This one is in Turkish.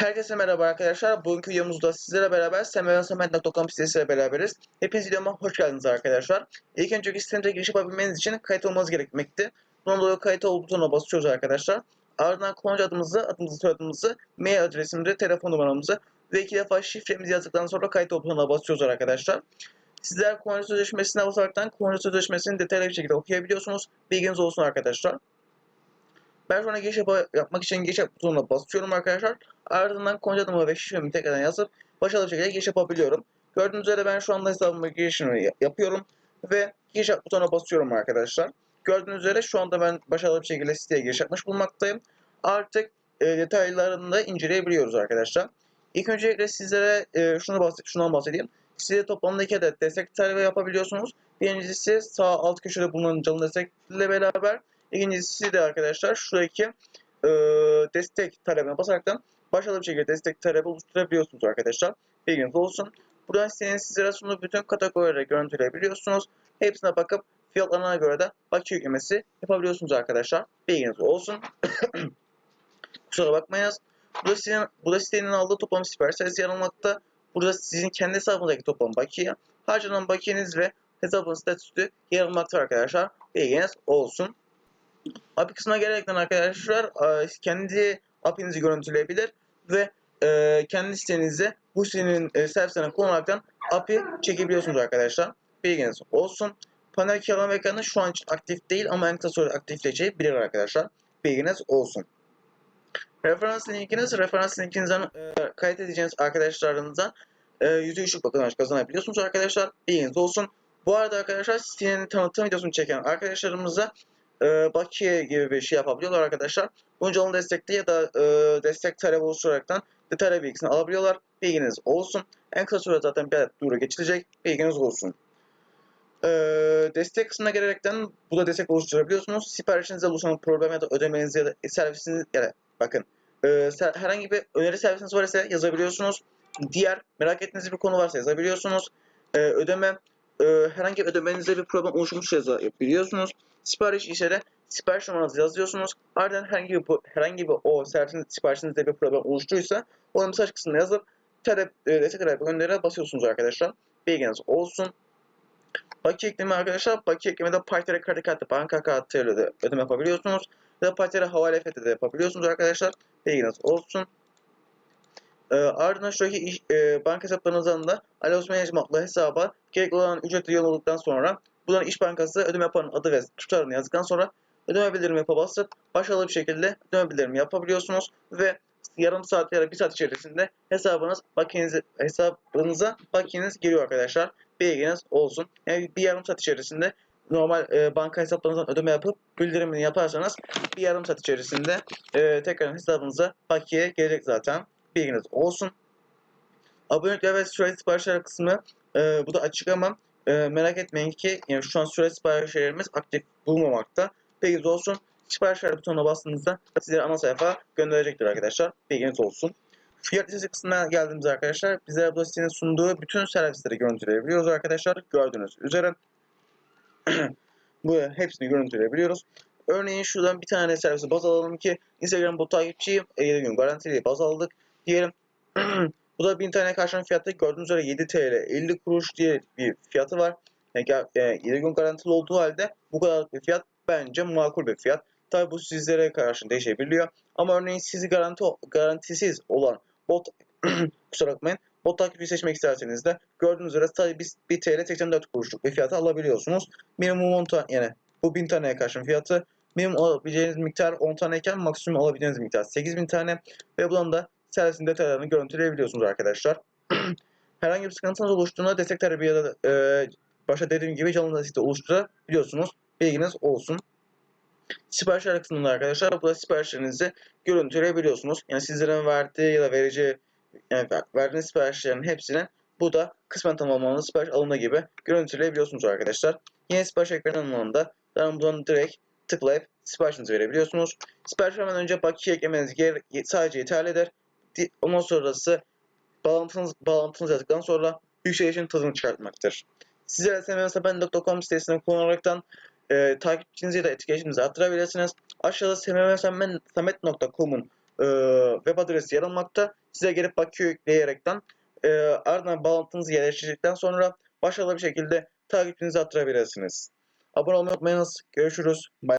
Herkese merhaba arkadaşlar. Bugünkü videomuzda sizlere beraber semevensemen.com sitesiyle beraberiz. Hepiniz videoma hoş geldiniz arkadaşlar. İlk önce sitemize giriş yapabilmeniz için kayıt olmanız gerekmekte. Bunun dolayı kayıt ol butonuna basıyoruz arkadaşlar. Ardından kullanıcı adımızı, adımızı, soyadımızı, mail adresimizi, telefon numaramızı ve iki defa şifremizi yazdıktan sonra kayıt ol butonuna basıyoruz arkadaşlar. Sizler kullanıcı sözleşmesine basaraktan kullanıcı sözleşmesini detaylı bir şekilde okuyabiliyorsunuz. Bilginiz olsun arkadaşlar. Ben an giriş yap- yapmak için giriş butonuna basıyorum arkadaşlar. Ardından konca adımı ve şifremi tekrardan yazıp başarılı bir şekilde giriş yapabiliyorum. Gördüğünüz üzere ben şu anda hesabıma girişimi ya- yapıyorum ve giriş yap butonuna basıyorum arkadaşlar. Gördüğünüz üzere şu anda ben başarılı bir şekilde siteye giriş yapmış bulunmaktayım. Artık e, detaylarını da inceleyebiliyoruz arkadaşlar. İlk öncelikle sizlere e, şunu bahs şundan bahsedeyim. Size toplamda iki adet destek talebi yapabiliyorsunuz. Birincisi sağ alt köşede bulunan canlı destekle beraber İkincisi de arkadaşlar şuradaki e, destek talebine basaraktan başarılı bir şekilde destek talebi oluşturabiliyorsunuz arkadaşlar. Bilginiz olsun. Buradan sitenin sizlere sunduğu bütün kategorileri görüntüleyebiliyorsunuz. Hepsine bakıp fiyatlarına göre de bakiye yüklemesi yapabiliyorsunuz arkadaşlar. Bilginiz olsun. Kusura bakmayınız. Bu da, sitenin, bu da sitenin aldığı toplam sipariş sayısı yer almakta. Burada sizin kendi hesabınızdaki toplam bakiye, harcanan bakiyeniz ve hesabın statüsü yer almakta arkadaşlar. Bilginiz olsun. API kısmına gelerekten arkadaşlar kendi API'nizi görüntüleyebilir ve e, kendi sitenize bu sitenin e, servisinden kullanaraktan API çekebiliyorsunuz arkadaşlar. Bilginiz olsun. Panel kiralama ekranı şu an aktif değil ama en kısa sürede aktifleşebilir arkadaşlar. Bilginiz olsun. Referans linkiniz, referans linkinizden e, kayıt edeceğiniz arkadaşlarınıza e, %3'lük bakımlar kazanabiliyorsunuz arkadaşlar. Bilginiz olsun. Bu arada arkadaşlar sitenin tanıtım videosunu çeken arkadaşlarımıza e, bakiye gibi bir şey yapabiliyorlar arkadaşlar. Bunun canlı destekli ya da e, destek talebi oluşturaraktan detaylı bilgisini alabiliyorlar. Bilginiz olsun. En kısa sürede zaten bir adet geçilecek. Bilginiz olsun. E, destek kısmına gelerekten bu da destek oluşturabiliyorsunuz. Siparişinizde oluşan problem ya da ödemeniz ya da servisiniz ya bakın e, herhangi bir öneri servisiniz var ise yazabiliyorsunuz. Diğer merak ettiğiniz bir konu varsa yazabiliyorsunuz. E, ödeme e, herhangi bir ödemenizde bir problem oluşmuş yazabiliyorsunuz. Sipariş ise de sipariş numaranızı yazıyorsunuz. Ardından herhangi bir, herhangi bir o servisin siparişinizde bir problem oluştuysa onu mesaj kısmına yazıp talep, e, destek talep gönderine basıyorsunuz arkadaşlar. Bilginiz olsun. Bakiye ekleme arkadaşlar. Bakiye eklemede Paytera kredi kartı, banka kartıyla da ödeme yapabiliyorsunuz. Ya da Paytera havale FT de yapabiliyorsunuz arkadaşlar. Bilginiz olsun. E, ardından şuradaki iş, e, banka hesaplarınızdan da Alos Management hesaba gerekli olan ücretli yolladıktan sonra buradan İş Bankası ödeme yapanın adı ve tutarını yazdıktan sonra ödeme bildirimi yapa basıp başarılı bir şekilde ödeme bildirimi yapabiliyorsunuz ve yarım saat ya da bir saat içerisinde hesabınız bakiyenize, hesabınıza bakiyeniz geliyor arkadaşlar. Bilginiz olsun. Yani bir yarım saat içerisinde normal e, banka hesaplarınızdan ödeme yapıp bildirimini yaparsanız bir yarım saat içerisinde e, tekrar hesabınıza bakiye gelecek zaten. Bilginiz olsun. Abonelikler ve süre siparişler kısmı e, bu da açık ama e, merak etmeyin ki yani şu an süre siparişlerimiz aktif bulunmamakta. Bilginiz olsun. Siparişler butonuna bastığınızda sizlere ana sayfa gönderecektir arkadaşlar. Bilginiz olsun. Fiyat listesi kısmına geldiğimizde arkadaşlar bizlere bu sitenin sunduğu bütün servisleri görüntüleyebiliyoruz arkadaşlar. Gördüğünüz üzere bu hepsini görüntüleyebiliyoruz. Örneğin şuradan bir tane servisi baz alalım ki Instagram bot takipçiyim. 7 gün garantili baz aldık. Diyelim bu da 1000 tane karşılan fiyatı gördüğünüz üzere 7 TL 50 kuruş diye bir fiyatı var. Yani, yani 7 gün garantili olduğu halde bu kadar bir fiyat bence makul bir fiyat. Tabi bu sizlere karşı değişebiliyor. Ama örneğin sizi garanti garantisiz olan bot kusura bakmayın bot takibi seçmek isterseniz de gördüğünüz üzere sadece 1 TL 84 kuruşluk bir fiyata alabiliyorsunuz. Minimum 10 tane yani bu 1000 taneye karşın fiyatı minimum alabileceğiniz miktar 10 taneyken maksimum alabileceğiniz miktar 8000 tane ve buradan da servisin detaylarını görüntüleyebiliyorsunuz arkadaşlar. Herhangi bir sıkıntınız oluştuğunda destek talebi ya da e, başta dediğim gibi canlı destekte oluşturabiliyorsunuz. Bilginiz olsun. Siparişler kısmında arkadaşlar burada siparişlerinizi görüntüleyebiliyorsunuz. Yani sizlerin verdiği ya da vereceği yani verdiğiniz siparişlerin hepsini bu da kısmen tamamlanan sipariş alımı gibi görüntüleyebiliyorsunuz arkadaşlar. Yine sipariş ekranının yanında buradan direkt tıklayıp siparişinizi verebiliyorsunuz. Sipariş vermeden önce bakiye eklemeniz sadece yeterlidir. Ondan sonrası bağlantınız, bağlantınız yazdıktan sonra yükselişin tadını çıkartmaktır. Sizlere smsben.com sitesini kullanaraktan e, takipçinizi ya da etkileşiminizi arttırabilirsiniz. Aşağıda smsben.com'un e, web adresi yer almakta. Size gelip Bakü yükleyerekten e, ardından bağlantınızı yerleştirdikten sonra başarılı bir şekilde takipçinizi arttırabilirsiniz. Abone olmayı unutmayınız. Görüşürüz. Bye.